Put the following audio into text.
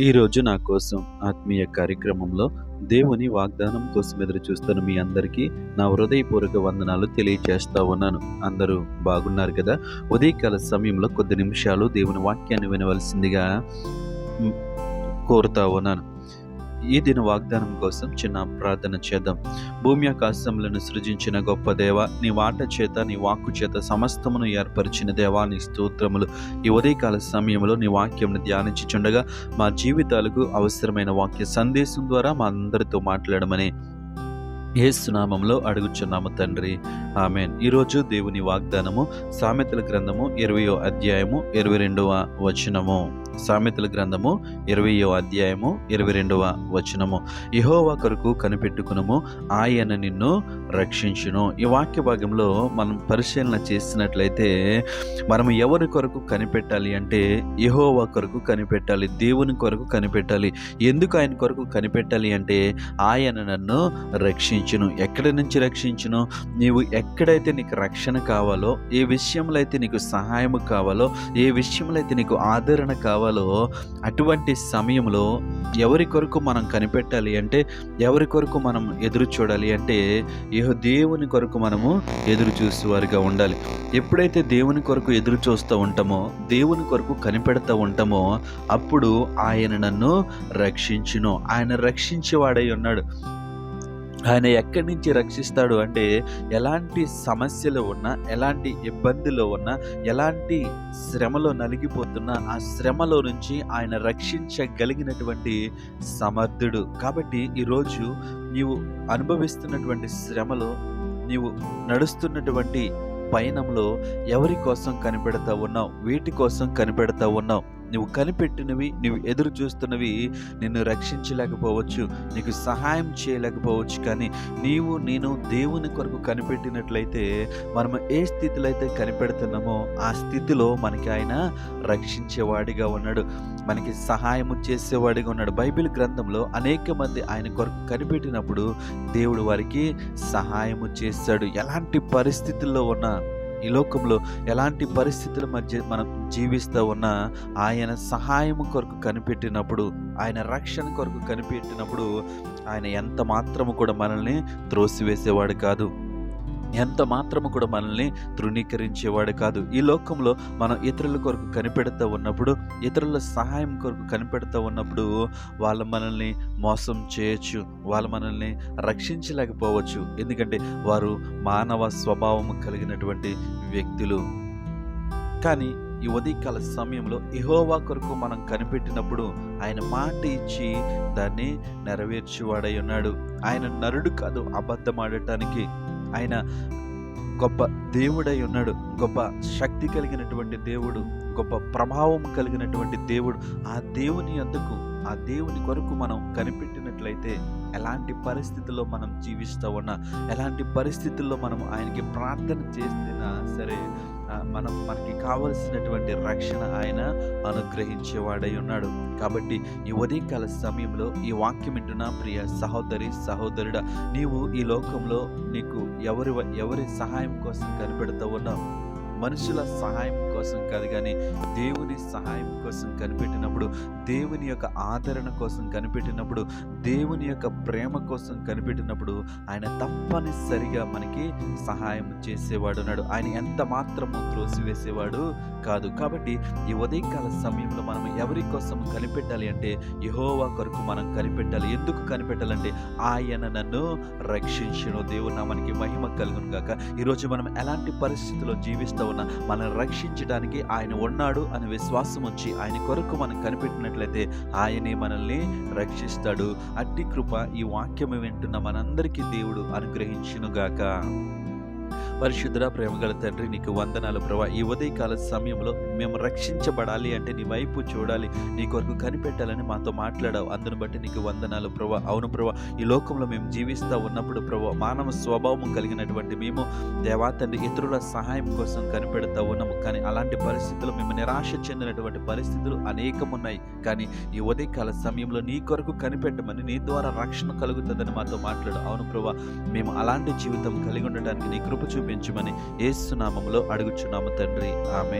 ఈరోజు నా కోసం ఆత్మీయ కార్యక్రమంలో దేవుని వాగ్దానం కోసం ఎదురు చూస్తున్న మీ అందరికీ నా హృదయపూర్వక వందనాలు తెలియచేస్తా ఉన్నాను. అందరూ బాగున్నారు కదా? ఉదయకాల సమయంలో కొద్ది నిమిషాలు దేవుని వాక్యాన్ని వినవలసిందిగా కోరుతా ఉన్నాను. ఈ దిన వాగ్దానం కోసం చిన్న ప్రార్థన చేద్దాం. భూమి ఆకాశములను సృజించిన గొప్ప దేవ నీ వాట చేత నీ వాక్కు చేత సమస్తమును ఏర్పరిచిన దేవా నీ స్తోత్రములు ఈ ఉదయకాల సమయంలో నీ వాక్యంను ధ్యానించుచుండగా మా జీవితాలకు అవసరమైన వాక్య సందేశం ద్వారా మా అందరితో మాట్లాడమని ఏసునామంలో అడుగుచున్నాము తండ్రి. ఆమెన్. ఈరోజు దేవుని వాగ్దానము సామెతల గ్రంథము ఇరవయో అధ్యాయము ఇరవై రెండవ వచనము. సామెతల గ్రంథము ఇరవయో అధ్యాయము ఇరవై రెండవ వచనము. యహోవా కొరకు కనిపెట్టుకునము ఆయన నిన్ను రక్షించును. ఈ వాక్య భాగంలో మనం పరిశీలన చేసినట్లయితే మనం ఎవరి కొరకు కనిపెట్టాలి అంటే యహోవా కొరకు కనిపెట్టాలి దేవుని కొరకు కనిపెట్టాలి. ఎందుకు ఆయన కొరకు కనిపెట్టాలి అంటే ఆయన నన్ను రక్షించును. ఎక్కడి నుంచి రక్షించును? నీవు ఎక్కడైతే నీకు రక్షణ కావాలో ఏ విషయంలో అయితే నీకు సహాయం కావాలో ఏ విషయంలో అయితే నీకు ఆదరణ కావాలో అటువంటి సమయంలో ఎవరి కొరకు మనం కనిపెట్టాలి అంటే ఎవరి కొరకు మనం ఎదురు చూడాలి అంటే ఏహో దేవుని కొరకు మనము ఎదురు చూసేవారిగా ఉండాలి. ఎప్పుడైతే దేవుని కొరకు ఎదురు చూస్తూ ఉంటామో దేవుని కొరకు కనిపెడతా ఉంటామో అప్పుడు ఆయన నన్ను రక్షించును. ఆయన రక్షించేవాడై ఉన్నాడు. ఆయన ఎక్కడి నుంచి రక్షిస్తాడు అంటే ఎలాంటి సమస్యలు ఉన్నా ఎలాంటి ఇబ్బందిలో ఉన్నా ఎలాంటి శ్రమలో నలిగిపోతున్నా ఆ శ్రమలో నుంచి ఆయన రక్షించగలిగినటువంటి సమర్థుడు. కాబట్టి ఈరోజు నీవు అనుభవిస్తున్నటువంటి శ్రమలో నీవు నడుస్తున్నటువంటి పయనంలో ఎవరి కోసం కనిపెడతా ఉన్నావు? వీటి కోసం కనిపెడతా ఉన్నావు? నువ్వు కనిపెట్టినవి నువ్వు ఎదురు చూస్తున్నవి నిన్ను రక్షించలేకపోవచ్చు నీకు సహాయం చేయలేకపోవచ్చు. కానీ నీవు నేను దేవుని కొరకు కనిపెట్టినట్లయితే మనం ఏ స్థితిలో అయితే కనిపెడుతున్నామో ఆ స్థితిలో మనకి ఆయన రక్షించేవాడిగా ఉన్నాడు. మనకి సహాయం చేసేవాడిగా ఉన్నాడు. బైబిల్ గ్రంథంలో అనేక మంది ఆయన కొరకు కనిపెట్టినప్పుడు దేవుడు వారికి సహాయము చేశాడు. ఎలాంటి పరిస్థితుల్లో ఉన్నా ఈ లోకంలో ఎలాంటి పరిస్థితుల మధ్య మనం జీవిస్తూ ఉన్నా ఆయన సహాయం కొరకు కనిపెట్టినప్పుడు ఆయన రక్షణ కొరకు కనిపెట్టినప్పుడు ఆయన ఎంత మాత్రము కూడా మనల్ని త్రోసివేసేవాడు కాదు. ఎంత మాత్రము కూడా మనల్ని తృణీకరించేవాడు కాదు. ఈ లోకంలో మనం ఇతరుల కొరకు కనిపెడుతూ ఉన్నప్పుడు ఇతరుల సహాయం కొరకు కనిపెడుతూ ఉన్నప్పుడు వాళ్ళు మనల్ని మోసం చేయొచ్చు వాళ్ళు మనల్ని రక్షించలేకపోవచ్చు. ఎందుకంటే వారు మానవ స్వభావం కలిగినటువంటి వ్యక్తులు. కానీ ఈ ఉదయకాల సమయంలో ఇహోవా కొరకు మనం కనిపెట్టినప్పుడు ఆయన మాట ఇచ్చి దాన్ని నెరవేర్చేవాడై ఉన్నాడు. ఆయన నరుడు కాదు అబద్ధమాడటానికి. ఆయన గొప్ప దేవుడై ఉన్నాడు. గొప్ప శక్తి కలిగినటువంటి దేవుడు గొప్ప ప్రభావం కలిగినటువంటి దేవుడు. ఆ దేవుని అందుకు ఆ దేవుని కొరకు మనం కనిపెట్టినట్లయితే ఎలాంటి పరిస్థితుల్లో మనం జీవిస్తూ ఉన్నా ఎలాంటి పరిస్థితుల్లో మనం ఆయనకి ప్రార్థన చేస్తున్నా సరే మనం మనకి కావలసినటువంటి రక్షణ ఆయన అనుగ్రహించేవాడై ఉన్నాడు. కాబట్టి ఈ ఉదయకాల సమయంలో ఈ వాక్యం వింటున్న ప్రియ సహోదరి సహోదరుడా నీవు ఈ లోకంలో నీకు ఎవరి ఎవరి సహాయం కోసం కనిపెడుతూ ఉన్నావు? మనుషుల సహాయం కోసం కాదు కానీ దేవుని సహాయం కోసం కనిపెట్టినప్పుడు దేవుని యొక్క ఆదరణ కోసం కనిపెట్టినప్పుడు దేవుని యొక్క ప్రేమ కోసం కనిపెట్టినప్పుడు ఆయన తప్పనిసరిగా మనకి సహాయం చేసేవాడు ఉన్నాడు. ఆయన ఎంత మాత్రము త్రోసివేసేవాడు కాదు. కాబట్టి ఈ ఉదయకాల సమయంలో మనం ఎవరి కోసం కనిపెట్టాలి అంటే యహోవా కొరకు మనం కనిపెట్టాలి. ఎందుకు కనిపెట్టాలంటే ఆయన నన్ను రక్షించను. దేవుడు నా మనకి మహిమ కలుగును కాక ఈరోజు మనం ఎలాంటి పరిస్థితుల్లో జీవిస్తూ ఉన్నా మనల్ని రక్షించడానికి ఆయన ఉన్నాడు అనే విశ్వాసం వచ్చి ఆయన కొరకు మనం కనిపెట్టినట్లయితే ఆయనే మనల్ని రక్షిస్తాడు. అట్టి కృప ఈ వాక్యము వింటున్న మనందరికీ దేవుడు అనుగ్రహించునుగాక. పరిశుద్ధ ప్రేమగల తండ్రి నీకు వందనాలు ప్రభా. ఈ ఉదయకాల సమయంలో మేము రక్షించబడాలి అంటే నీ వైపు చూడాలి. నీ కొరకు కనిపెట్టాలని మాతో మాట్లాడావు. అందును బట్టి నీకు వందనాలు ప్రభా. అవును ప్రభా ఈ లోకంలో మేము జీవిస్తూ ఉన్నప్పుడు ప్రభా మానవ స్వభావం కలిగినటువంటి మేము దేవా తండ్రి ఇతరుల సహాయం కోసం కనిపెడతా ఉన్నాము. కానీ అలాంటి పరిస్థితులు మేము నిరాశ చెందినటువంటి పరిస్థితులు అనేకం ఉన్నాయి కానీ ఈ ఉదయకాల సమయంలో నీ కొరకు కనిపెట్టమని నీ ద్వారా రక్షణ కలుగుతుందని మాతో మాట్లాడు. అవును ప్రభా మేము అలాంటి జీవితం కలిగి ఉండటానికి నీ కృప చూపించమని ఏసునామంలో అడుగుచున్నాము తండ్రి. ఆమె